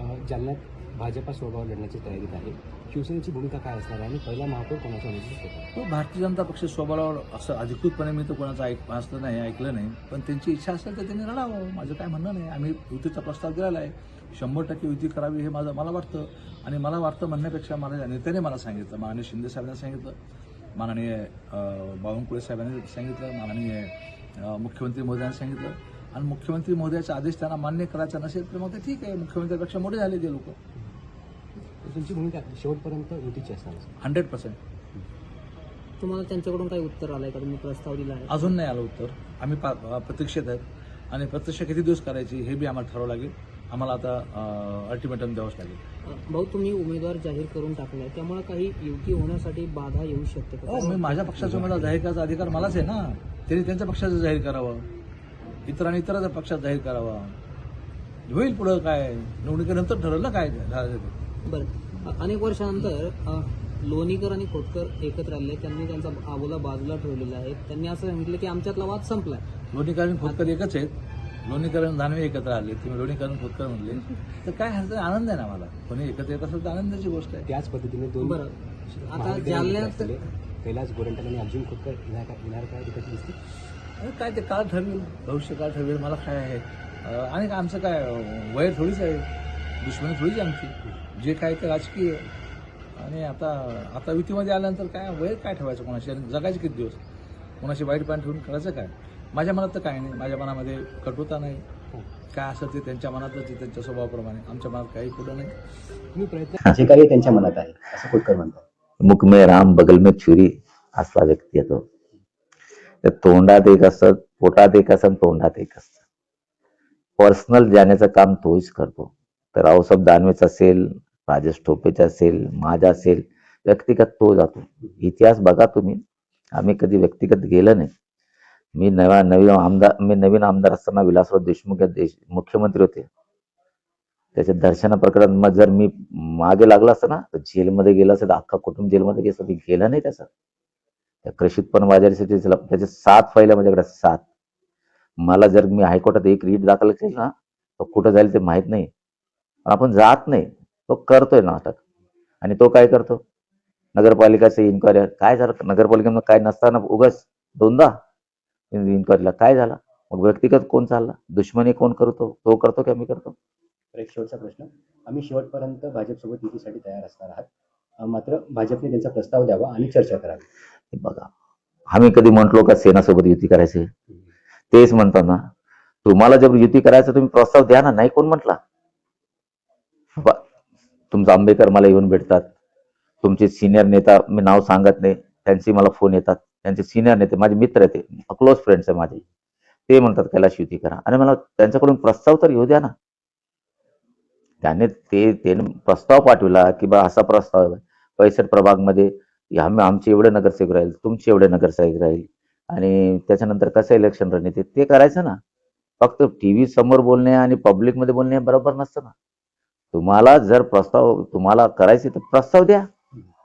अं, जालन्यात भाजपा स्वभाव लढण्याची तयारीत आहे शिवसेनेची भूमिका काय असणार आहे आणि पहिला महापौर कोणाचा तो हो, भारतीय जनता पक्ष स्वभावावर असं अधिकृतपणे मी तर कोणाचं ऐक वाचलं नाही ऐकलं नाही पण त्यांची इच्छा असेल तर त्यांनी लढावं माझं काय म्हणणं नाही. आम्ही युतीचा प्रस्ताव दिलेला आहे. शंभर टक्के युती करावी हे माझं मला वाटतं. आणि मला वाटतं म्हणण्यापेक्षा मला नेत्याने मला सांगितलं माननीय शिंदे साहेबांनी सांगितलं माननीय बावनकुळे साहेबांनी सांगितलं माननीय मुख्यमंत्री महोदयांनी सांगितलं. आणि मुख्यमंत्री महोदयाचा आदेश त्यांना मान्य करायचा नसेल तर मग ते ठीक आहे. मुख्यमंत्र्यापेक्षा मोठे झाले ते लोक. तुमची भूमिका शेवटपर्यंत युतीची असणार. Hundred percent. तुम्हाला त्यांच्याकडून काही उत्तर आलंय का? तुम्ही प्रस्ताव दिला आहे. अजून नाही आलं उत्तर. आम्ही पा प्रतीक्षेत आहेत. आणि प्रत्यक्ष किती दिवस करायची हे बी आम्हाला ठरावं लागेल. आम्हाला आता अल्टिमेटम द्यावंच लागेल. भाऊ तुम्ही उमेदवार जाहीर करून टाकलाय. त्यामुळे काही युती होण्यासाठी बाधा येऊ शकते? हो मी माझ्या पक्षाचा उमेदवार जाहीर करायचा अधिकार मलाच आहे ना. त्यांनी त्यांच्या पक्षाचं जाहीर करावं. इतरांनी इतरांच्या पक्षात जाहीर करावा. होईल पुढं काय? निवडणुकीनंतर ठरवलं काय? झालं. बरं. अनेक वर्षानंतर अ, लोणीकर आणि खोटकर एकत्र आले. त्यांनी त्यांचा आबोला बाजूला ठेवलेला आहे. त्यांनी असं सांगितलं की आमच्यातला वाद संपलाय. लोणीकरण खोतकर एकच आहेत. लोणीकरण दानवे एकत्र आले. तुम्ही लोणीकरण खोतकर म्हणले. तर काय ह्याचा आनंद आहे ना मला कोणी एकत्र येत असेल तर आनंदाची गोष्ट आहे. त्याच पद्धतीने दोन बरं. आता जालन्यात कैलास गोरंट्याल आणि अर्जुन खोतकर येणार का- येणार काय तिकडची दिसते. काय ते काळ ठरवेल भविष्य काळ ठरवेल मला काय आहे? आणि आमचं काय वय थोडीच आहे. दुश्मनी थोडीच आहे आमची. जे काय ते राजकीय आहे. आणि आता आता युतीमध्ये आल्यानंतर काय वय काय ठेवायचं कोणाशी? आणि जगायचे किती दिवस? कोणाशी वाईट पाणी ठेवून करायचं काय? माझ्या मनात तर काय नाही. माझ्या मनामध्ये कटुता नाही. काय असं ते त्यांच्या मनातच त्यांच्या स्वभावाप्रमाणे. आमच्या मनात काही पुढं नाही. तुम्ही प्रयत्न जे काही त्यांच्या मनात आहे असं खोतकर म्हणतात. मुख में राम बगल में छुरी असा व्यक्ती आहे तो तर तोंडात एक असत पोटात एक असत तोंडात एक असत. पर्सनल जाण्याचं काम तोच करतो. तर रावसाहेब दानवेच असेल राजेश टोपेचा असेल माझा असेल व्यक्तिगत तो जातो. इतिहास बघा तुम्ही. आम्ही कधी व्यक्तिगत गेलं नाही. मी नवा नवीन आमदार मी नवीन आमदार असताना विलासराव देशमुख देश मुख्यमंत्री होते. त्याच्या दर्शना प्रकरण मग जर मी मागे लागला असता ना तर जेलमध्ये गेला असेल तर अख्खा कुटुंब जेलमध्ये गेलं असतं. मी गेला नाही त्याचा. त्या कृषी उत्पन्न बाजारासाठी त्याचे सात फायल्या माझ्याकडे सात. मला जर मी हायकोर्टात एक रीट दाखल केली ना तो कुठं जाईल ते माहीत नाही. पण आपण जात नाही. तो करतोय नाटक. आणि तो काय करतो? नगरपालिकाचे इन्क्वायरी काय झालं? नगरपालिकेमध्ये काय नसताना उगाच दोनदा इन्क्वायरीला काय झालं? मग व्यक्तिगत कोण चालला? दुश्मनी कोण करतो? तो करतो की आम्ही करतो? एक शेवटचा प्रश्न. आम्ही शेवटपर्यंत भाजपसोबत युतीसाठी तयार असणार आहात. मात्र भाजपने त्यांचा प्रस्ताव द्यावा आणि चर्चा करावी. बघा आम्ही कधी म्हंटलो का सेनासोबत युती करायचे? तेच म्हणतात ना तुम्हाला जर युती करायचं तुम्ही प्रस्ताव द्या ना नाही कोण म्हटला? तुमचा आंबेकर मला येऊन भेटतात. तुमचे सिनियर नेता मी नाव सांगत नाही त्यांचे मला फोन येतात. त्यांचे सिनियर नेते माझे मित्र आहेत क्लोज फ्रेंड्स आहे माझे. ते म्हणतात कैलाश युती करा. आणि मला त्यांच्याकडून प्रस्ताव तर येऊ द्या ना. त्याने ते त्याने प्रस्ताव पाठविला की बा असा प्रस्ताव आहे. पैसठ प्रभागमध्ये आम्ही आमचे एवढे नगरसेवक राहील तुमचे एवढे नगरसेवक राहील आणि त्याच्यानंतर कसं इलेक्शन रणनीती ते करायचं ना. फक्त टीव्ही समोर बोलणे आणि पब्लिकमध्ये बोलणे बरोबर नसतं ना. तुम्हाला जर प्रस्ताव तुम्हाला करायचे तर प्रस्ताव द्या.